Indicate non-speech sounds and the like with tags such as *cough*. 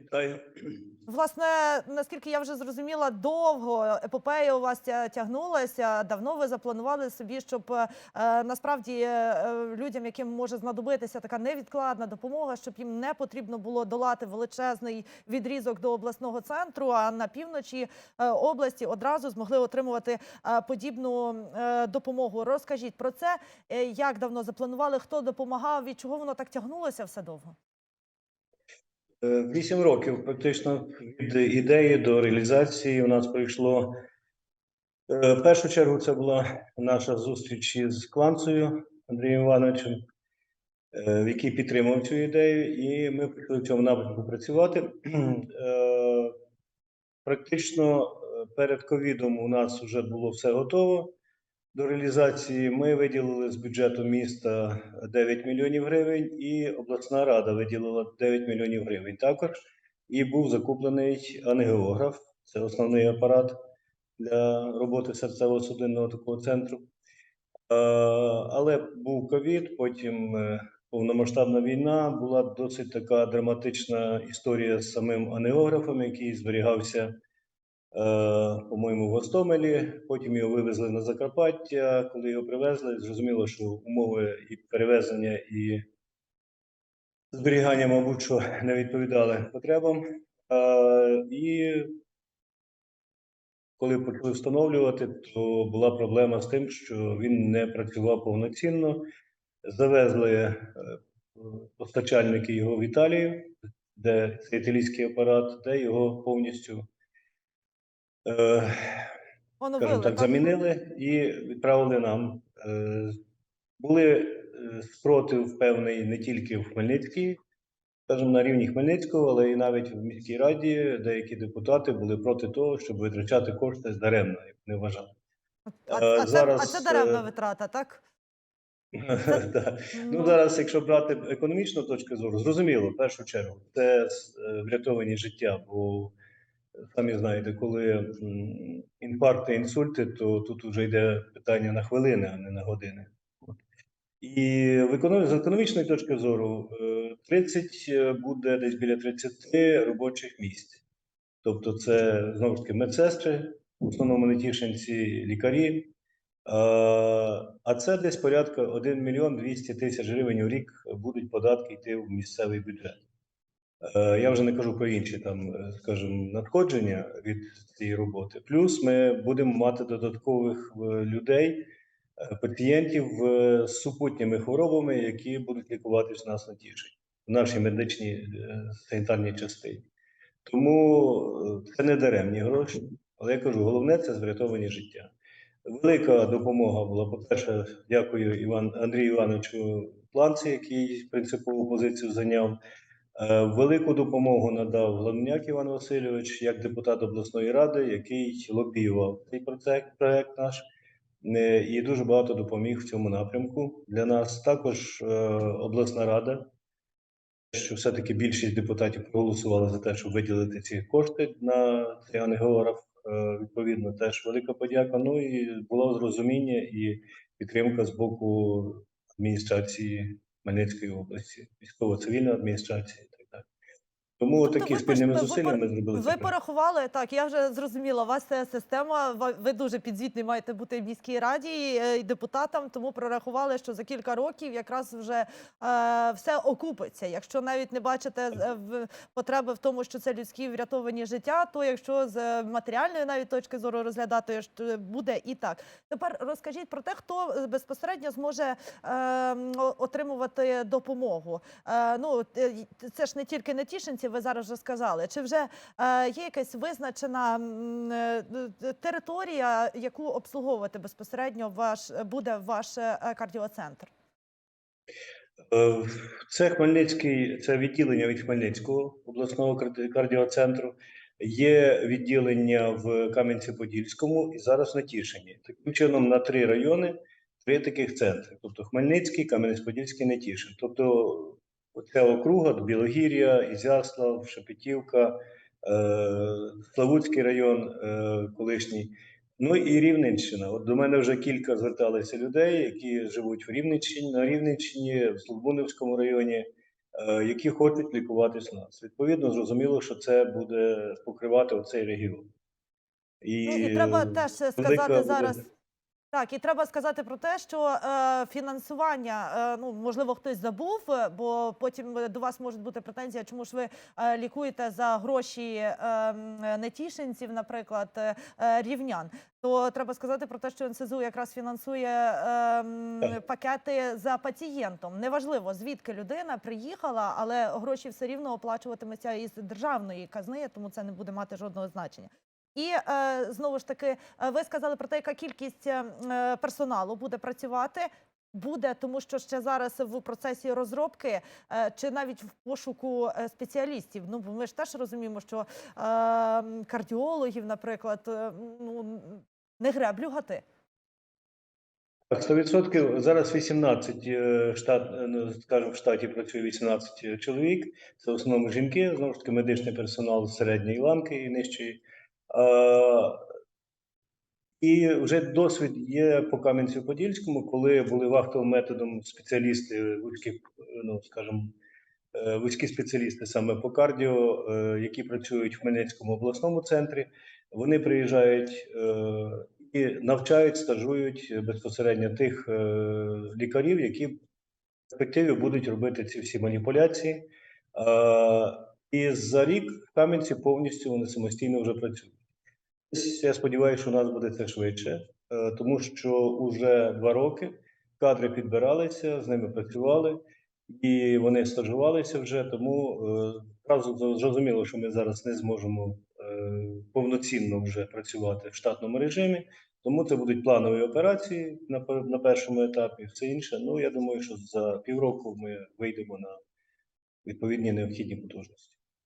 Вітаю. Власне, наскільки я вже зрозуміла, довго епопея у вас тягнулася. Давно ви запланували собі, щоб е, насправді е, людям, яким може знадобитися така невідкладна допомога, щоб їм не потрібно було долати величезний відрізок до обласного центру, а на півночі е, області одразу змогли отримувати подібну допомогу. Розкажіть про це, як давно запланували, хто допомагав, від чого воно так тягнулося все довго? Е, Вісім років практично від ідеї до реалізації у нас пройшло. Е, В першу чергу це була наша зустріч із Кланцею Андрієм Івановичем, е, який підтримав цю ідею, і ми почали в цьому напрямку працювати. Практично перед ковідом у нас вже було все готово. До реалізації ми виділили з бюджету міста 9 мільйонів гривень, і обласна рада виділила 9 мільйонів гривень також. І був закуплений ангіограф, це основний апарат для роботи серцево-судинного такого центру. Але був ковід, потім е, повномасштабна війна. Була досить така драматична історія з самим ангіографом, який зберігався по-моєму, в Гостомелі. Потім його вивезли на Закарпаття. Коли його привезли, зрозуміло, що умови і перевезення, і зберігання, мабуть, що не відповідали потребам. Е, І коли почали встановлювати, то була проблема з тим, що він не працював повноцінно. Завезли е, постачальники його в Італію, де це італійський апарат, де його повністю е, скажімо так, замінили і відправили нам. Е, Були е, спротив певний не тільки в Хмельницькій, скажімо, на рівні Хмельницького, але і навіть в міській раді деякі депутати були проти того, щоб витрачати кошти даремно, як вони вважали. А, Е, а, це, зараз, а це даремна е, витрата, так? *laughs* Да. Ну, зараз, якщо брати економічну точку зору, зрозуміло, в першу чергу, це е, врятовані життя, бо самі знаєте, коли інфаркти, інсульти, то тут вже йде питання на хвилини, а не на години. І з економічної точки зору, е, 30 буде десь біля 30 робочих місць. Тобто, це знову ж таки медсестри, в основному нетішинці, лікарі. Е, А це десь порядка 1 мільйон 200 тисяч гривень у рік будуть податки йти в місцевий бюджет. Е, Я вже не кажу про інші там, е, скажімо, надходження від цієї роботи. Плюс ми будемо мати додаткових е, людей, пацієнтів з супутніми хворобами, які будуть лікуватись у нас на тіші, в нашій медичній санітарній частині. Тому це не даремні гроші. Але я кажу, головне це врятовані життя. Велика допомога була. По-перше, дякую Іван Андрію Івановичу Планці, який принципову позицію зайняв. Е, Велику допомогу надав Гладняк Іван Васильович як депутат обласної ради, який лобіював цей проект, проект наш. Е, І дуже багато допоміг в цьому напрямку для нас. Також е, обласна рада, що все-таки більшість депутатів проголосували за те, щоб виділити ці кошти на цей ангіограф. Е, Відповідно, теж велика подяка. Ну і було зрозуміння і підтримка з боку адміністрації Хмельницької області, військово-цивільної адміністрації і так далі. Тому Тобто такі ви спільними ви зусиллями пор- зробили Ви порахували так. Я вже зрозуміла. У вас це система. Ви дуже підзвітний маєте бути в міській раді е, і депутатам. Тому прорахували, що за кілька років якраз вже е, все окупиться. Якщо навіть не бачите е, в потреби в тому, що це людські врятовані життя, то якщо з е, матеріальної навіть точки зору розглядати, що буде і так. Тепер розкажіть про те, хто е, безпосередньо зможе е, отримувати допомогу. Е, ну е, це ж не тільки нетішинці, ви зараз вже сказали. Чи вже е, є якась визначена е, територія, яку обслуговувати безпосередньо ваш буде ваш е, кардіоцентр? Е, Це Хмельницький, це відділення від Хмельницького обласного кардіоцентру. Є відділення в Кам'янці-Подільському і зараз на Тішині. Таким чином, на три райони три таких центри: тобто Хмельницький, Кам'янець-Подільський, Нетішин. Тобто ця округа Білогір'я, Ізяслав, Шепетівка, е, Славутський район е, колишній. Ну і Рівненщина. От до мене вже кілька зверталися людей, які живуть в Рівненщині, на Рівненщині, в Слобунівському районі, е, які хочуть лікуватись у нас. Відповідно, зрозуміло, що це буде покривати оцей регіон. І, Ну і треба теж велика сказати буде- зараз. Так, і треба сказати про те, що е, фінансування, е, ну можливо, хтось забув, е, бо потім е, до вас можуть бути претензії, чому ж ви е, лікуєте за гроші е, нетішинців, наприклад, е, е, рівнян. То треба сказати про те, що НСЗУ якраз фінансує е, пакети за пацієнтом. Неважливо, звідки людина приїхала, але гроші все рівно оплачуватимуться із державної казни, тому це не буде мати жодного значення. І е, знову ж таки, е, ви сказали про те, яка кількість е, персоналу буде працювати. Буде, тому що ще зараз в процесі розробки чи навіть в пошуку спеціалістів. Ну ми ж теж розуміємо, що кардіологів, наприклад, ну не греблюгати. Так, 100%. Зараз 18 е, штат, ну, скажімо, в штаті працює 18 чоловік. Це в основному жінки, знову ж таки, медичний персонал середньої ланки і нижчої. А, і вже досвід є по Кам'янцю-Подільському, коли були вахтовим методом спеціалісти, вузькі, е, ну, скажімо, е, вузькі спеціалісти саме по кардіо, е, які працюють в Хмельницькому обласному центрі. Вони приїжджають е, і навчають, стажують безпосередньо тих е, лікарів, які в перспективі будуть робити ці всі маніпуляції. Е, І за рік в Кам'янці повністю вони самостійно вже працюють. Я сподіваюся, що у нас буде це швидше, е, тому що вже два роки кадри підбиралися, з ними працювали, і вони стажувалися вже. Тому е, зрозуміло, що ми зараз не зможемо е, повноцінно вже працювати в штатному режимі. Тому це будуть планові операції на, пер- на першому етапі, все інше. Ну я думаю, що за півроку ми вийдемо на відповідні необхідні потужності.